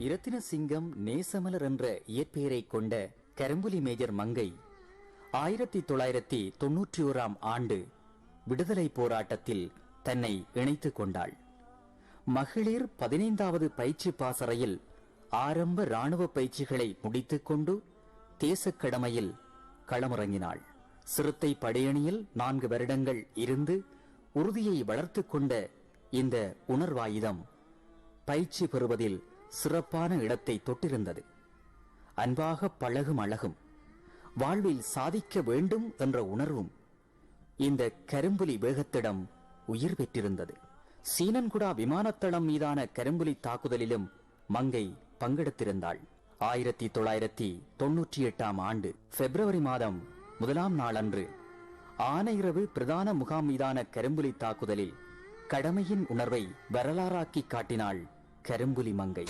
இரத்தின சிங்கம் நேசமலர் என்ற இயற்பெயரை கொண்ட கரும்புலி மேஜர் மங்கை ஆயிரத்தி தொள்ளாயிரத்தி தொன்னூற்றி ஓராம் ஆண்டு விடுதலை போராட்டத்தில் தன்னை இணைத்துக் கொண்டாள். மகளிர் பதினைந்தாவது பயிற்சி பாசறையில் ஆரம்ப ராணுவ பயிற்சிகளை முடித்துக்கொண்டு தேசக் கடமையில் களமிறங்கினாள். சிறுத்தை படையணியில் நான்கு வருடங்கள் இருந்து உறுதியை வளர்த்துக் கொண்ட இந்த உணர்வாயுதம் பயிற்சி பெறுவதில் சிறப்பான இடத்தை தொட்டிருந்தது. அன்பாக பழகும் அழகும் வாழ்வில் சாதிக்க வேண்டும் என்ற உணர்வும் இந்த கரும்புலி வேகத்திடம் உயிர் பெற்றிருந்தது. சீனன்குடா விமானத்தளம் மீதான கரும்புலி தாக்குதலிலும் மங்கை பங்கெடுத்திருந்தாள். ஆயிரத்தி தொள்ளாயிரத்தி தொன்னூற்றி எட்டாம் ஆண்டு பிப்ரவரி மாதம் முதலாம் நாளன்று ஆனையிரவு பிரதான முகாம் மீதான கரும்புலி தாக்குதலில் கடமையின் உணர்வை வரலாறாக்கி காட்டினாள் கரும்புலி மங்கை.